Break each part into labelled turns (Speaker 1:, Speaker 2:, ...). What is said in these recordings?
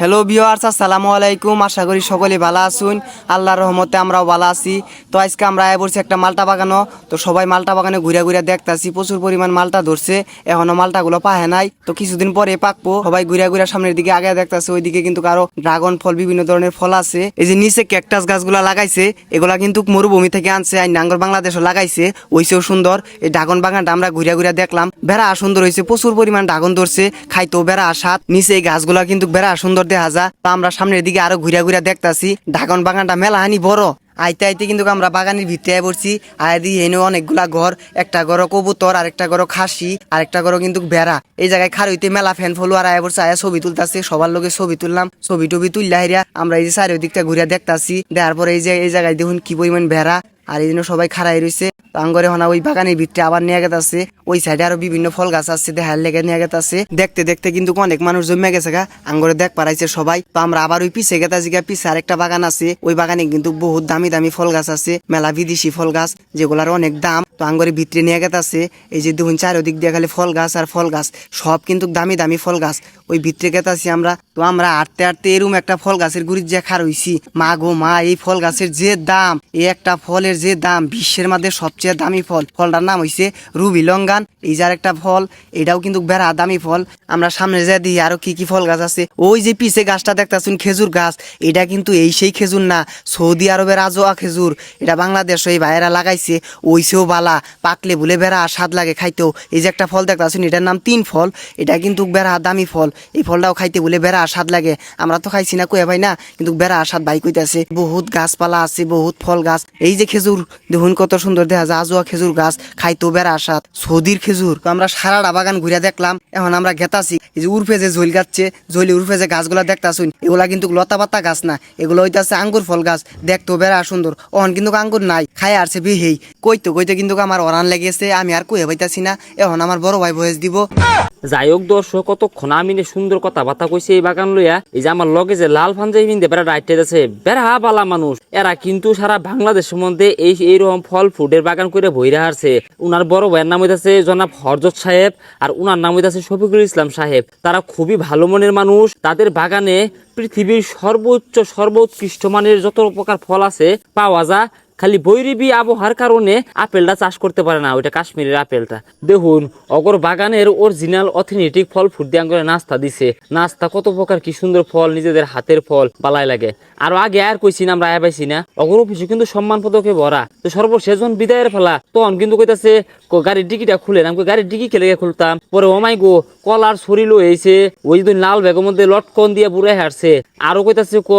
Speaker 1: Hello viewers আসসালামু আলাইকুম। আশা করি সকলে ভালো আছুন। আল্লাহর রহমতে আমরাও ভালো আছি। তো আজকে আমরা আয় পড়ছি একটা মালটা বাগানো। তো সবাই মালটা বাগানে ঘুরে ঘুরে দেখতাছি, প্রচুর পরিমাণ মালটা ধরছে। এখনও মালটাগুলো পাহে নাই। তো কিছুদিন পরে পাকবো। সবাই ঘুরে ঘুরে সামনের দিকে আগে দেখতাছে। ওইদিকে কিন্তু কারও ড্রাগন ফল, বিভিন্ন ধরনের ফল আছে। এই যে নিচে ক্যাকটাস গাছগুলা লাগাইছে, এগুলা কিন্তু মরুভূমি থেকে আনছে। আর নাঙ্গল বাংলাদেশও লাগাইছে। ওইসেও সুন্দর। এই ড্রাগন বাগানটা আমরা ঘুরে ঘুরে দেখলাম। বেড়া সুন্দর হয়েছে। প্রচুর পরিমাণ ড্রাগন ধরছে। খাইতেও বেড়া সাত। নিচে এই গাছগুলা কিন্তু বেড়া সুন্দর দেখা যা তা আমরা সামনের দিকে আরও ঘুরে ঘুরে দেখতাছি ড্রাগন বাগানটা মেলা হানি বড়। আইতে আইতে কিন্তু আমরা বাগানের ভিতরে পড়ছি, আয় দিয়ে এনে অনেকগুলা ঘর, একটা ঘর কবুতর, আরেকটা ঘর খাসি, আরেকটা ঘর কিন্তু বেড়া এই জায়গায় খার হইতে মেলা ফ্যান ফলোয়ার আয় পড়ছে, আয়া ছবি তুলতাছে, সবার লোকে ছবি তুললাম, ছবি টবি তুললা হেরিয়া, আমরা এই যে চারিদিকটা ঘুরে দেখতাছি, দেওয়ার পরে এই যে, এই জায়গায় দেখুন কি পরিমাণ বেড়া আর এই জন্য সবাই খাড়াই রয়েছে আঙ্গরে হনা ওই বাগানের ভিতরে আবার নিয়ে গেছে ওই সাইডে আরও বিভিন্ন ফল গাছ আছে, দেখার লেগে নিয়ে গেছে দেখতে দেখতে কিন্তু অনেক মানুষ জমে গেছে গা। আঙ্গরে দেখ পারাইছে সবাই। তো আমরা আবার ওই পিছে গেতাছি গা, পিছে আরেকটা বাগান আছে। ওই বাগানে কিন্তু বহুত দামি দামি ফল গাছ আছে, মেলা বিদেশি ফল গাছ, যেগুলার অনেক দাম। তো আঙ্গরে ভিতরে নিয়ে গেতাছে। এই যে দেখুন চারিদিক দিয়ে খালি ফল গাছ আর ফল গাছ, সব কিন্তু দামি দামি ফল গাছ। ওই ভিতরে গেতাছি আমরা। তো আমরা আটতে আটতে এরম একটা ফল গাছের গুড়ির যে খার হইছি। মা গো মা, এই ফল গাছের যে দাম, এই একটা ফলের যে দাম, বিশ্বের মধ্যে সবচেয়ে দামি ফল, ফলটার নাম হইছে রুবি লঙ্গান এই যার একটা ফল, এটাও কিন্তু বেড়া দামি ফল। আমরা সামনে যা দিই, আরও কি কি ফল গাছ আছে? ওই যে পিছে গাছটা দেখতাছুন, খেজুর গাছ। এটা কিন্তু এই সেই খেজুর না, সৌদি আরবের আজোয়া খেজুর। এটা বাংলাদেশ এই ভাইয়েরা লাগাইছে, ওইসেও বালা। পাকলে বলে বেড়া, স্বাদ লাগে খাইতেও। এই যে একটা ফল দেখতাছুন, এটার নাম তিন ফল। এটা কিন্তু বেড়া দামি ফল। এই ফলটাও খাইতে বলে বেড়া, স্বাদ লাগে। আমরা তো খাইছি না কয়ে ভাই না, কিন্তু বেড়া স্বাদ বাই কইতাছে। বহুত গাছপালা আছে, বহুত ফল গাছ। এই যে খেজুর দেখুন কত সুন্দর দেখা যায়। আজোয়া খেজুর গাছ, খাইতেও বেড়া স্বাদ সৌদির খেজুর। তো আমরা সারাটা বাগান ঘুরে দেখলাম। এখন আমরা গেতাছি। এই যে উর্ফে যে ঝোল গাচ্ছে, ঝোলি উর্ফে যে গাছগুলা দেখতাছুন, এগুলা কিন্তু লতা পাতা গাছ না। এগুলো হইতাছে আঙ্গুর ফল গাছ। দেখতো বেড়া সুন্দর। অহন কিন্তু আঙ্গুর নাই। খাই আসছে বিহেই। কইতো, কইতে কিন্তু আমার অরান লেগেছে। আমি আর কয়ে পাইতাছি না। এখন আমার বড় ভাই বয়স দিব।
Speaker 2: যাই হোক দর্শক কতক্ষণ আমি সুন্দর কথাবার্তা কইছে এই বাগান লইয়া। এই যে আমার লগে যে লাল পাঞ্জাবি পিনতে বেড়া রাইটে আছে বেড়া বালা মানুষ। এরা কিন্তু সারা বাংলাদেশের মধ্যে এই এইরকম ফল ফ্রুটের বাগান করে বইরা হারছে। উনার বড় ভাইয়ের নাম হইতাছে জনাব হরজত সাহেব আর উনার নাম হইতাছে শফিকুল ইসলাম সাহেব। তারা খুবই ভালো মনের মানুষ। তাদের বাগানে পৃথিবীর সর্বোচ্চ, সর্বোৎকৃষ্ট মানের যত প্রকার ফল আছে পাওয়া যায়। খালি বৈরিবি আবহাওয়ার কারণে আপেলটা চাষ করতে পারে না ওইটা কাশ্মীরের আপেলটা। দেখুন অগর বাগানের অরিজিনাল অথেন্টিক ফল ফুট দিয়ে করে নাস্তা দিছে। নাস্তা কত প্রকার কি সুন্দর ফল নিজেদের হাতের ফল পালাই লাগে। আর আগে আর কইছি না আমরা আয় পাইছি না। অগর অফিসে কিন্তু সম্মান পদকে ভরা। তো সর্বশেষ বিদায়ের ফেলা তখন কিন্তু কইতাছে গাড়ির ডিকিটা খুলে কই, গাড়ির ডিকি খেলে খুলতাম? পরে ওমাই গো কলার শরীর হয়েছে ওই যদি লাল ব্যাগের মধ্যে লটকন দিয়ে বুড়ে হারছে আরও কইতাছে ক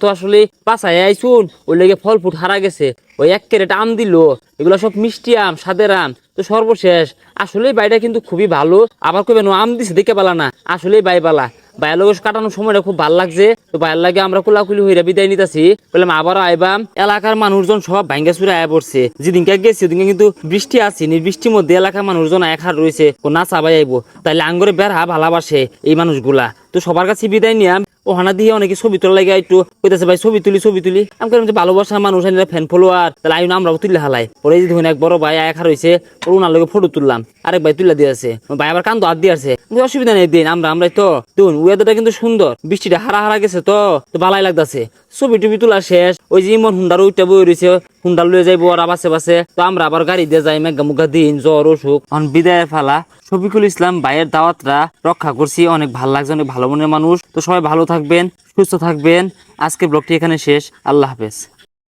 Speaker 2: তো আসলে পাশায় আইসুন ওই লেগে ফল ফুট হারা গেছে। ওই এক ক্যারেট আম দিল। এগুলো সব মিষ্টি আম সাদের আম। তো সর্বশেষ আসলে বাইটা কিন্তু খুবই ভালো। আবার কবে আম দিছে, দেখে পালা না। আসলে বাই পালা। বাইয়ের লগে কাটানোর খুব ভালো লাগছে। তো ভাইয়ের লাগে আমরা কুলাকুলি হইরা বিদায় নিতেছি। বললাম আবারও আইবাম এলাকার মানুষজন সব ভাঙ্গা চুরে আয় পড়ছে। যেদিনকে গেছি ওদিনকে কিন্তু বৃষ্টি আছে। বৃষ্টির মধ্যে এলাকার মানুষজন একা রয়েছে। না চাবাই আইব। তাইলে আঙ্গরে বেড়া ভালোবাসে এই মানুষগুলা। তো সবার কাছে বিদায় নিয়াম ওখানা দিয়ে অনেকে ছবি তোলা লাগে একটু কইতেছে, ভাই, ছবি তুলি ছবি তুলি। আমি কেন যে, ভালোবাসা মানুষ আনিলে ফ্যান ফলোয়ার তাহলে আইন আমরাও তুলে হালাই। ওরে যে ধরুন এক বড় ভাই এক হার হয়েছে ওর উনার লগে ফটো তুললাম। আরেক ভাই তুলে দিয়েছে। ভাই আবার কান্দ, হাত দিয়ে আছে অসুবিধা নেই, দিন, আমরা, আমরাই তো। দেখুন ওয়েদারটা কিন্তু সুন্দর, বৃষ্টিটা হারা হারা গেছে তো তো ভালাই লাগতাছে। ছবি টবি তোলা শেষ। ওই যে ইমন হুন্ডার ওইটা বই রয়েছে। হুন্ডার লয়ে যাইবো আর বাসে বাসে। তো আমরা আবার গাড়ি দিয়ে যাই, মেঘা মুখা দিন, জ্বর, অসুখ। অন বিদায় ফেলা। শফিকুল ইসলাম ভাইয়ের দাওয়াতরা রক্ষা করছি। অনেক ভালো লাগছে, অনেক ভালো মনের মানুষ। তো সবাই ভালো থাকবেন, সুস্থ থাকবেন। আজকে ব্লগটি এখানে শেষ। আল্লাহ হাফেজ।